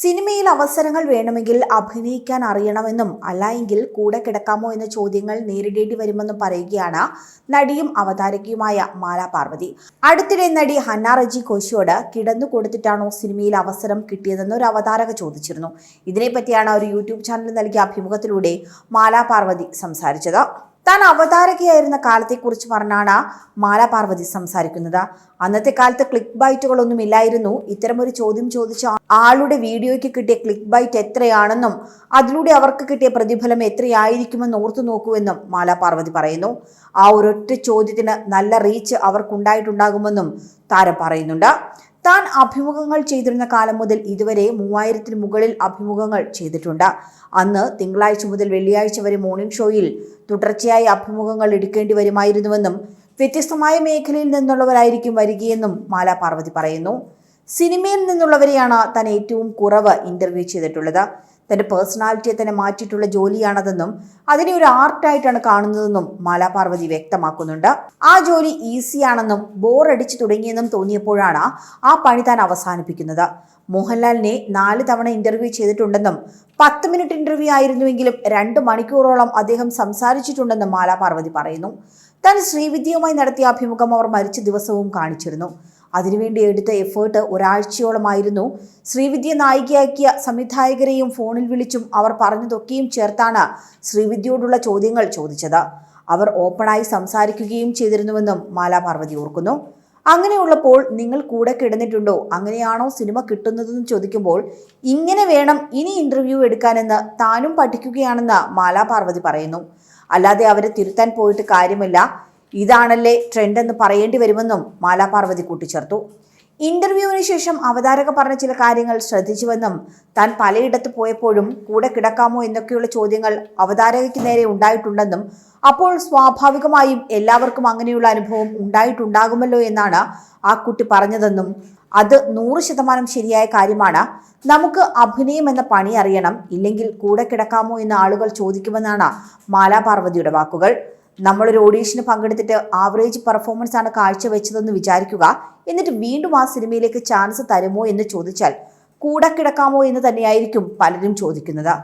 സിനിമയിൽ അവസരങ്ങൾ വേണമെങ്കിൽ അഭിനയിക്കാൻ അറിയണമെന്നും അല്ല എങ്കിൽ കൂടെ കിടക്കാമോ എന്ന ചോദ്യങ്ങൾ നേരിടേണ്ടി വരുമെന്നും പറയുകയാണ് നടിയും അവതാരകയുമായ മാല പാർവതി. അടുത്തിടെ നടി ഹന്ന റജി കോശിയോട് കിടന്നു കൊടുത്തിട്ടാണോ സിനിമയിൽ അവസരം കിട്ടിയതെന്ന് ഒരു അവതാരക ചോദിച്ചിരുന്നു. ഇതിനെപ്പറ്റിയാണ് ഒരു യൂട്യൂബ് ചാനൽ നൽകിയ അഭിമുഖത്തിലൂടെ മാല പാർവതി സംസാരിച്ചത്. താൻ അവതാരകയായിരുന്ന കാലത്തെക്കുറിച്ച് പറഞ്ഞാണ് മാലാപാർവതി സംസാരിക്കുന്നത്. അന്നത്തെ കാലത്ത് ക്ലിക്ക് ബൈറ്റുകളൊന്നും ഇല്ലായിരുന്നു. ഇത്തരമൊരു ചോദ്യം ചോദിച്ച ആളുടെ വീഡിയോയ്ക്ക് കിട്ടിയ ക്ലിക്ക് ബൈറ്റ് എത്രയാണെന്നും അതിലൂടെ അവർക്ക് കിട്ടിയ പ്രതിഫലം എത്രയായിരിക്കുമെന്ന് ഓർത്തു നോക്കുമെന്നും മാലാപാർവതി പറയുന്നു. ആ ഒരൊറ്റ ചോദ്യത്തിന് നല്ല റീച്ച് അവർക്കുണ്ടായിട്ടുണ്ടാകുമെന്നും താരം പറയുന്നുണ്ട്. താൻ അഭിമുഖങ്ങൾ ചെയ്തിരുന്ന കാലം മുതൽ ഇതുവരെ മൂവായിരത്തിന് മുകളിൽ അഭിമുഖങ്ങൾ ചെയ്തിട്ടുണ്ട്. അന്ന് തിങ്കളാഴ്ച മുതൽ വെള്ളിയാഴ്ച വരെ മോർണിംഗ് ഷോയിൽ തുടർച്ചയായി അഭിമുഖങ്ങൾ എടുക്കേണ്ടി വരുമായിരുന്നുവെന്നും വ്യത്യസ്തമായ മേഖലയിൽ നിന്നുള്ളവരായിരിക്കും വരികയെന്നും മാല പാർവതി പറയുന്നു. സിനിമയിൽ നിന്നുള്ളവരെയാണ് താൻ ഏറ്റവും കുറവ് ഇന്റർവ്യൂ ചെയ്തിട്ടുള്ളത്. തന്റെ പേഴ്സണാലിറ്റിയെ തന്നെ മാറ്റിയിട്ടുള്ള ജോലിയാണതെന്നും അതിനെ ഒരു ആർട്ടായിട്ടാണ് കാണുന്നതെന്നും മാലാ പാർവതി വ്യക്തമാക്കുന്നുണ്ട്. ആ ജോലി ഈസിയാണെന്നും ബോറടിച്ചു തുടങ്ങിയെന്നും തോന്നിയപ്പോഴാണ് ആ പണി താൻ അവസാനിപ്പിക്കുന്നത്. മോഹൻലാലിനെ നാല് തവണ ഇന്റർവ്യൂ ചെയ്തിട്ടുണ്ടെന്നും പത്ത് മിനിറ്റ് ഇന്റർവ്യൂ ആയിരുന്നുവെങ്കിലും രണ്ട് മണിക്കൂറോളം അദ്ദേഹം സംസാരിച്ചിട്ടുണ്ടെന്നും മാലാ പാർവതി പറയുന്നു. താൻ ശ്രീവിദ്യയുമായി നടത്തിയ അഭിമുഖം അവർ മരിച്ച ദിവസവും കാണിച്ചിരുന്നു. അതിനുവേണ്ടി എടുത്ത എഫേർട്ട് ഒരാഴ്ചയോളമായിരുന്നു. ശ്രീവിദ്യ നായികയാക്കിയ സംവിധായകരെയും ഫോണിൽ വിളിച്ചും അവർ പറഞ്ഞതൊക്കെയും ചേർത്താണ് ശ്രീവിദ്യയോടുള്ള ചോദ്യങ്ങൾ ചോദിച്ചത്. അവർ ഓപ്പണായി സംസാരിക്കുകയും ചെയ്തിരുന്നുവെന്നും മാലാ പാർവതി ഓർക്കുന്നു. അങ്ങനെയുള്ളപ്പോൾ നിങ്ങൾ കൂടെ കിടന്നിട്ടുണ്ടോ? അങ്ങനെയാണോ സിനിമ കിട്ടുന്നതെന്ന് ചോദിക്കുമ്പോൾ ഇങ്ങനെ വേണം ഇനി ഇന്റർവ്യൂ എടുക്കാനെന്ന് താനും പഠിക്കുകയാണെന്ന് മാലാ പാർവതി പറയുന്നു. അല്ലാതെ അവരെ തിരുത്താൻ പോയിട്ട് കാര്യമില്ല. ഇതാണല്ലേ ട്രെൻഡ് എന്ന് പറയേണ്ടി വരുമെന്നും മാലാ പാർവതി കൂട്ടിച്ചേർത്തു. ഇന്റർവ്യൂവിന് ശേഷം അവതാരക പറഞ്ഞ ചില കാര്യങ്ങൾ ശ്രദ്ധിച്ചുവെന്നും താൻ പലയിടത്ത് പോയപ്പോഴും കൂടെ കിടക്കാമോ എന്നൊക്കെയുള്ള ചോദ്യങ്ങൾ അവതാരകയ്ക്ക് നേരെ ഉണ്ടായിട്ടുണ്ടെന്നും അപ്പോൾ സ്വാഭാവികമായും എല്ലാവർക്കും അങ്ങനെയുള്ള അനുഭവം ഉണ്ടായിട്ടുണ്ടാകുമല്ലോ എന്നാണ് ആ കുട്ടി പറഞ്ഞതെന്നും അത് നൂറ് ശതമാനം ശരിയായ കാര്യമാണ്. നമുക്ക് അഭിനയം എന്ന പണി അറിയണം ഇല്ലെങ്കിൽ കൂടെ കിടക്കാമോ എന്ന് ആളുകൾ ചോദിക്കുമെന്നാണ് മാലാ പാർവതിയുടെ വാക്കുകൾ. നമ്മളൊരു ഓഡീഷന് പങ്കെടുത്തിട്ട് ആവറേജ് പെർഫോമൻസ് ആണ് കാഴ്ചവെച്ചതെന്ന് വിചാരിക്കുക. എന്നിട്ട് വീണ്ടും ആ സിനിമയിലേക്ക് ചാൻസ് തരുമോ എന്ന് ചോദിച്ചാൽ കൂടെ കിടക്കാമോ എന്ന് തന്നെയായിരിക്കും പലരും ചോദിക്കുന്നത്.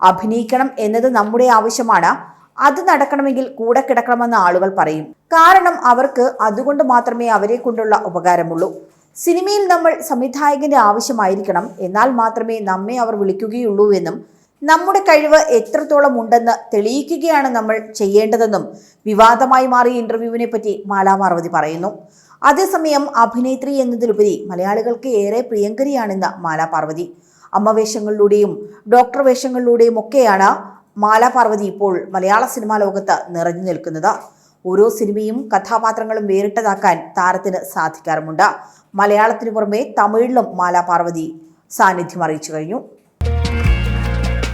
അഭിനയിക്കണം എന്നത് നമ്മുടെ ആവശ്യമാണ്. അത് നടക്കണമെങ്കിൽ കൂടെ കിടക്കണമെന്ന് ആളുകൾ പറയും. കാരണം അവർക്ക് അതുകൊണ്ട് മാത്രമേ അവരെ കൊണ്ടുള്ള ഉപകാരമുള്ളൂ. സിനിമയിൽ നമ്മൾ സംവിധായകന്റെ ആവശ്യമായിരിക്കണം. എന്നാൽ മാത്രമേ നമ്മെ അവർ വിളിക്കുകയുള്ളൂ എന്നും നമ്മുടെ കഴിവ് എത്രത്തോളം ഉണ്ടെന്ന് തെളിയിക്കുകയാണ് നമ്മൾ ചെയ്യേണ്ടതെന്നും വിവാദമായി മാറിയ ഇന്റർവ്യൂവിനെ പറ്റി മാലാമാർവതി പറയുന്നു. അതേസമയം അഭിനേത്രി എന്നതിലുപരി മലയാളികൾക്ക് ഏറെ പ്രിയങ്കരിയാണെന്ന് മാലാ പാർവതി. അമ്മ വേഷങ്ങളിലൂടെയും ഡോക്ടർ വേഷങ്ങളിലൂടെയും ഒക്കെയാണ് മാലാ പാർവതി ഇപ്പോൾ മലയാള സിനിമാ ലോകത്ത് നിറഞ്ഞു നിൽക്കുന്നത്. ഓരോ സിനിമയും കഥാപാത്രങ്ങളും വേറിട്ടതാക്കാൻ താരത്തിന് സാധിക്കാറുമുണ്ട്. മലയാളത്തിനു പുറമെ തമിഴിലും മാലാ പാർവതി സാന്നിധ്യം അറിയിച്ചു കഴിഞ്ഞു.